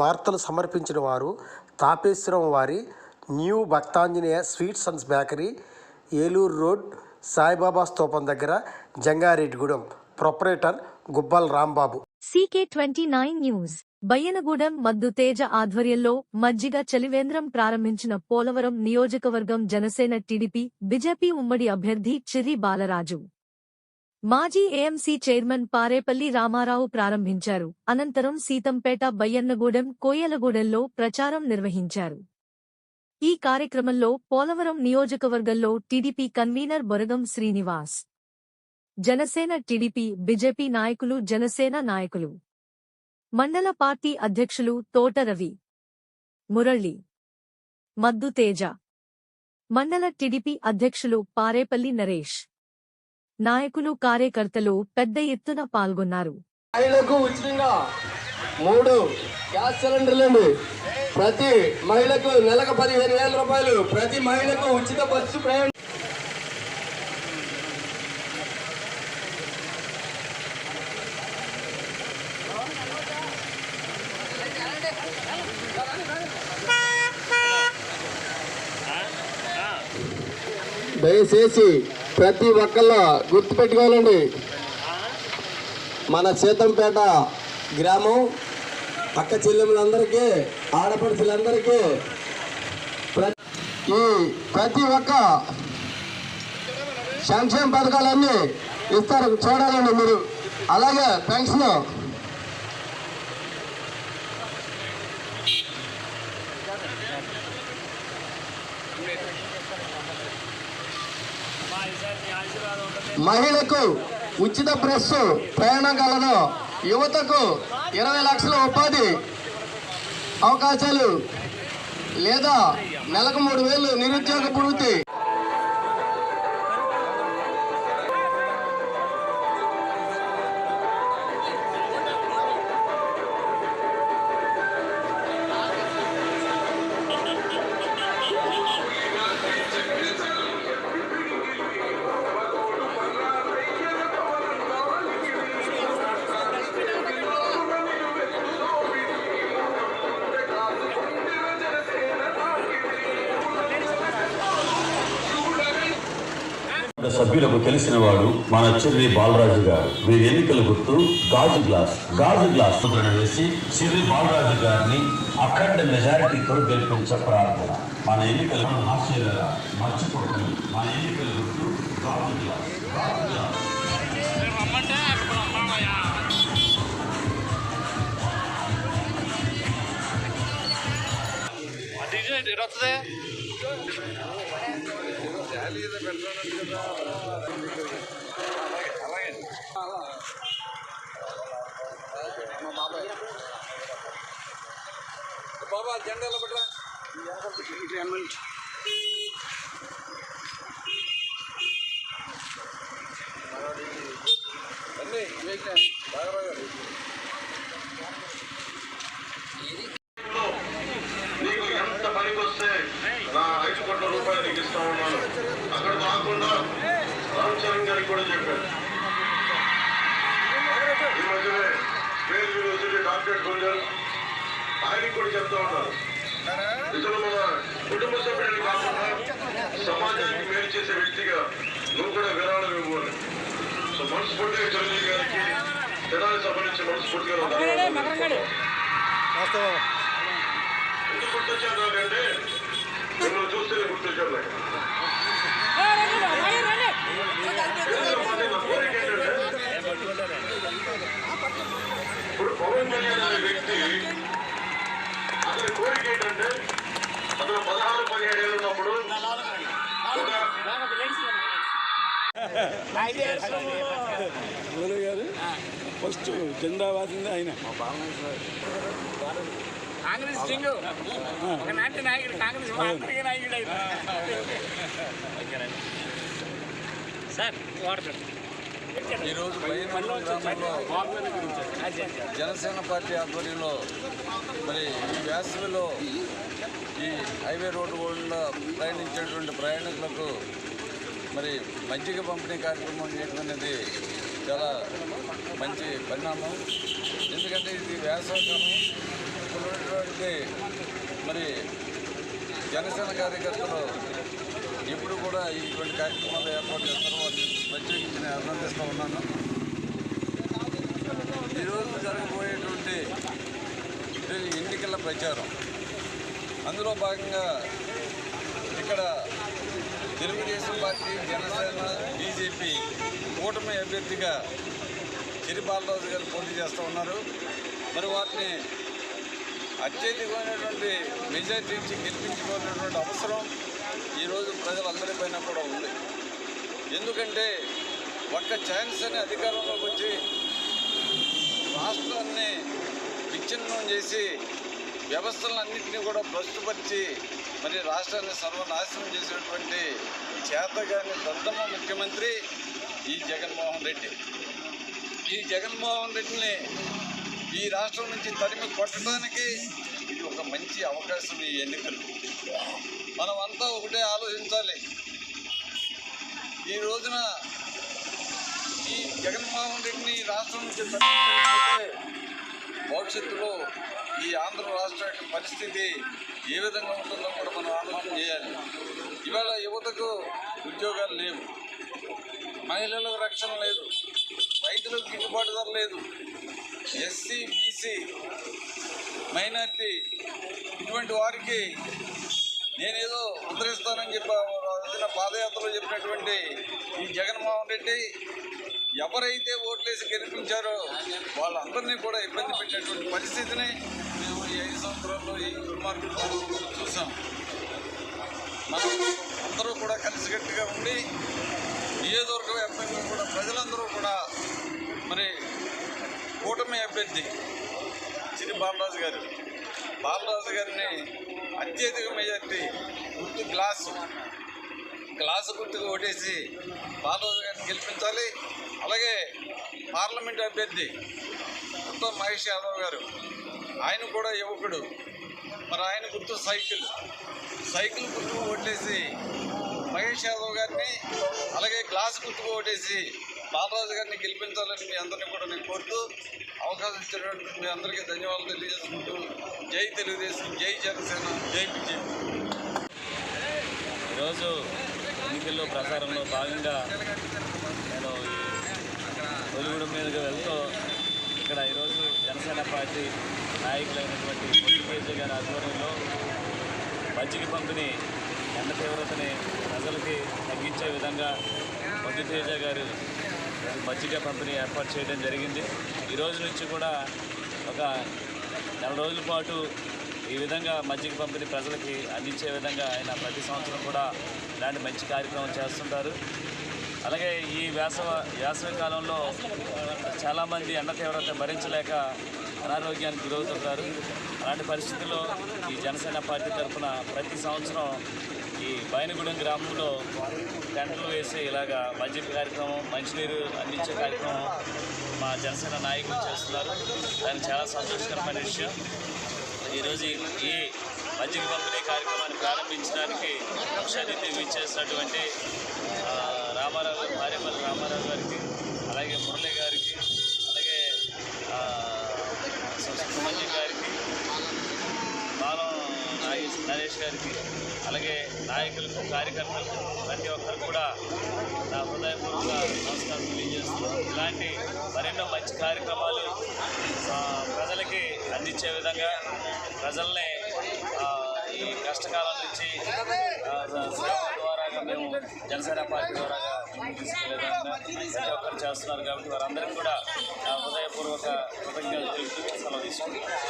వార్తలు సమర్పించిన వారు తాపేశ్వరం వారి new Bhaktanjaneya sweets and bakery Eluru road Saibaba స్తూపం దగ్గర Jangareddygudem. Proprietor Gubbal Rambabu. CK twenty nine news. Bayyanagudem Maddu Teja ఆధ్వర్యంలో మజ్జిగ చలివేంద్రం ప్రారంభించిన పోలవరం నియోజకవర్గం జనసేన టీడీపీ బీజేపీ ఉమ్మడి అభ్యర్థి చిర్రి బాలరాజు. మాజీ ఏఎంసీ చైర్మన్ పారేపల్లి రామారావు ప్రారంభించారు. అనంతరం సీతంపేట బయ్యన్నగూడెం కోయలగూడెంలో ప్రచారం నిర్వహించారు. ఈ కార్యక్రమంలో పోలవరం నియోజకవర్గంలో TDP convener Boragam Srinivas Janasena TDP BJP నాయకులు జనసేన నాయకులు మండల పార్టీ అధ్యక్షులు తోట రవి మురళి మద్దు తేజ మండల టీడీపీ అధ్యక్షులు పారేపల్లి నరేష్ నాయకులు కార్యకర్తలు పెద్ద ఎత్తున పాల్గొన్నారు. మహిళలకు ఉచితంగా మూడు గ్యాస్ సిలిండర్లు అండి ప్రతి మహిళకు నెలకు పదిహేను వేల రూపాయలు ప్రతి మహిళకు ఉచిత బస్సు ప్రయాణం. దయచేసి ప్రతి ఒక్కళ్ళు గుర్తుపెట్టుకోవాలండి. మన సీతంపేట గ్రామం అక్క చెల్లెములందరికీ ఆడపడుచులందరికీ ఈ ప్రతి ఒక్క సంక్షేమ పథకాలన్నీ ఇస్తారు. చూడాలండి మీరు. అలాగే పెన్షన్ మహిళకు ఉచిత ప్రెస్ ప్రయాణం కలదు. యువతకు ఇరవై లక్షల ఉపాధి అవకాశాలు లేదా నెలకు మూడు వేలు నిరుద్యోగ పూర్తి. సభ్యులకు తెలిసిన వాడు మన చిర్రి బాలరాజు గారు. వీరి ఎన్నికల గుర్తు గాజు గ్లాస్. గాజు గ్లాస్ ముద్రణ వేసి చిర్రి బాలరాజు గారిని అఖండ మెజారిటీతో గెలిపించ ప్రార్థన. మన ఎన్నికల ఆశ్చర్య మర్చిపోతుంది మన ఎన్నికల గుర్తు గాజు గ్లాస్. గాజు గ్లాస్. బాబా జెండా ఎలా పెట్టరా ఎన్మెంట్ అన్నీ బాగా బాగా ఈ మధ్యనే స్పేస్ వచ్చి డాక్టరేట్ పొందారు ఆయనకి కూడా చెప్తా ఉన్నారు ఇతను మన కుటుంబ సభ్యుడిని కాకుండా సమాజానికి మేలు చేసే వ్యక్తిగా నువ్వు కూడా విరాళం ఇవ్వాలి సో మనస్ఫూర్తిగా చిరంజీవి గారికి తెనాలి సభ నుంచి మనస్ఫూర్తిగా ఎందుకు గుర్తొచ్చాను అంటే గోలే గారు ఫస్ట్ జెండా వాసింది ఆయన కాంగ్రెస్ కింగ్ నాయకుడు కాంగ్రెస్ నాయకుడు ఆయన. సార్ ఈరోజు జనసేన పార్టీ ఆధ్వర్యంలో మరి వేసవిలో ఈ హైవే రోడ్డు గుండా ప్రయాణించేటువంటి ప్రయాణికులకు మరి మజ్జిగ పంపిణీ కార్యక్రమం చేయడం అనేది చాలా మంచి పరిణామం. ఎందుకంటే ఇది వేసవికాలం ఉన్నటువంటి మరి జనసేన కార్యకర్తలు ఎప్పుడు కూడా ఇటువంటి కార్యక్రమాలు ఏర్పాటు చేస్తారో వారిని ప్రత్యేకించి నేను అభినందిస్తూ ఉన్నాను. ఈరోజు జరగబోయేటువంటి ఎన్నికల ప్రచారం. అందులో భాగంగా ఇక్కడ తెలుగుదేశం పార్టీ జనసేన బీజేపీ కూటమి అభ్యర్థిగా చిరి బాలరాజు గారు పోటీ చేస్తూ ఉన్నారు. మరి వారిని అత్యధికమైనటువంటి మెజార్టీ గెలిపించుకునేటువంటి అవసరం ఈరోజు ప్రజలందరిపైన కూడా ఉంది. ఎందుకంటే ఒక్క ఛాన్స్ అని అధికారంలోకి వచ్చి రాష్ట్రాన్ని విచ్ఛిన్నం చేసి వ్యవస్థలన్నింటినీ కూడా భ్రష్టుపరిచి మరి రాష్ట్రాన్ని సర్వనాశనం చేసినటువంటి చేతగాని ప్రథమ ముఖ్యమంత్రి ఈ జగన్మోహన్ రెడ్డి. ఈ జగన్మోహన్ రెడ్డిని ఈ రాష్ట్రం నుంచి తరిమి కొట్టడానికి ఇది ఒక మంచి అవకాశం ఈ ఎన్నికలు. మనం అంతా ఒకటే ఆలోచించాలి. ఈ రోజున ఈ జగన్మోహన్ రెడ్డిని రాష్ట్రం నుంచి తరిమి భవిష్యత్తులో ఈ ఆంధ్ర రాష్ట్ర యొక్క పరిస్థితి ఏ విధంగా ఉంటుందో కూడా మనం ఆలోచన చేయాలి. ఇవాళ యువతకు ఉద్యోగాలు లేవు. మహిళలకు రక్షణ లేదు. రైతులకు గిట్టుబాటు ధర లేదు. ఎస్సీ బీసీ మైనార్టీ ఇటువంటి వారికి నేనేదో ఉద్ధరిస్తానని చెప్పి వచ్చిన పాదయాత్రలో చెప్పినటువంటి ఈ జగన్మోహన్ రెడ్డి ఎవరైతే ఓట్లేసి గెలిపించారో వాళ్ళందరినీ కూడా ఇబ్బంది పెట్టినటువంటి పరిస్థితిని మేము ఈ ఐదు సంవత్సరాల్లో ఈ దుర్మార్గంలో చూసాం. మనం అందరూ కూడా కలిసికట్టుగా ఉండి నియోజకవర్గ వ్యాప్తంగా కూడా ప్రజలందరూ కూడా మరి కూటమి అభ్యర్థి శ్రీ బాలరాజు గారు. బాలరాజు గారిని అత్యధిక మెజార్టీ గుర్తు గ్లాసు. గ్లాసు గుర్తుకు ఓటేసి బాలరాజు గారిని గెలిపించాలి. అలాగే పార్లమెంట్ అభ్యర్థి ఉత్తమ్ మహేష్ యాదవ్ గారు. ఆయన కూడా యువకుడు. మరి ఆయన గుర్తు సైకిల్. సైకిల్ గుర్తుకు ఓట్లేసి మహేష్ యాదవ్ గారిని అలాగే గ్లాస్ గుర్తుకు ఓటేసి బాలరాజు గారిని గెలిపించాలని మీ అందరినీ కూడా నేను కోరుతూ అవకాశం ఇచ్చినటువంటి మీ అందరికీ ధన్యవాదాలు తెలియజేసుకుంటూ జై తెలుగుదేశం జై జనసేన జై బీజేపీ ఈరోజు ఎన్నికల్లో ప్రచారంలో భాగంగా నేను ఈ మీదకి వెళ్తూ ఇక్కడ ఈరోజు జనసేన పార్టీ నాయకులైనటువంటి పొట్టి గారి ఆధ్వర్యంలో మజ్జిగ పంపిణీ ఎండ తీవ్రతని ప్రజలకి తగ్గించే విధంగా పొట్టి తేజ గారు మజ్జిగ పంపిణీ ఏర్పాటు చేయడం జరిగింది. ఈ రోజు నుంచి కూడా ఒక నెల రోజుల పాటు ఈ విధంగా మజ్జిగ పంపిణీ ప్రజలకి అందించే విధంగా ఆయన ప్రతి సంవత్సరం కూడా ఇలాంటి మంచి కార్యక్రమం చేస్తుంటారు. అలాగే ఈ వేసవ వేసవి కాలంలో చాలామంది ఎండ తీవ్రత భరించలేక అనారోగ్యానికి గురవుతుంటారు అలాంటి పరిస్థితుల్లో ఈ జనసేన పార్టీ తరఫున ప్రతి సంవత్సరం ఈ బైనగూడెం గ్రామంలో టెంట్లు వేసి ఇలాగా మజ్జిగ కార్యక్రమం మంచినీరు అందించే కార్యక్రమం మా జనసేన నాయకులు చేస్తున్నారు. దానికి చాలా సంతోషకరమైన విషయం. ఈరోజు ఈ మజ్జిగ పంపిణీ కార్యక్రమాన్ని ప్రారంభించడానికి ముఖ్య అతిథి ఇచ్చేసినటువంటి రామారావు గారు రామారావు గారికి అలాగే మురళి గారికి అలాగే సుబ్రహ్మణ్యం గారికి బాలం నాగేష్ నరేష్ గారికి అలాగే నాయకులకు కార్యకర్తలకు ప్రతి ఒక్కరికి కూడా నా హృదయపూర్వక నమస్కారం తెలియజేస్తున్నాను ఇలాంటి మరెన్నో మంచి కార్యక్రమాలు ప్రజలకి అందించే విధంగా ప్రజల్ని ఈ కష్టకాలం నుంచి మేము జనసేన పార్టీ ద్వారా ముందుకు తీసుకెళ్ళే ప్రతి ఒక్కరు చేస్తున్నారు కాబట్టి వారందరికీ కూడా హృదయపూర్వక కృతజ్ఞతలు తెలుపుతూ సెలవు తీసుకుంటున్నాను.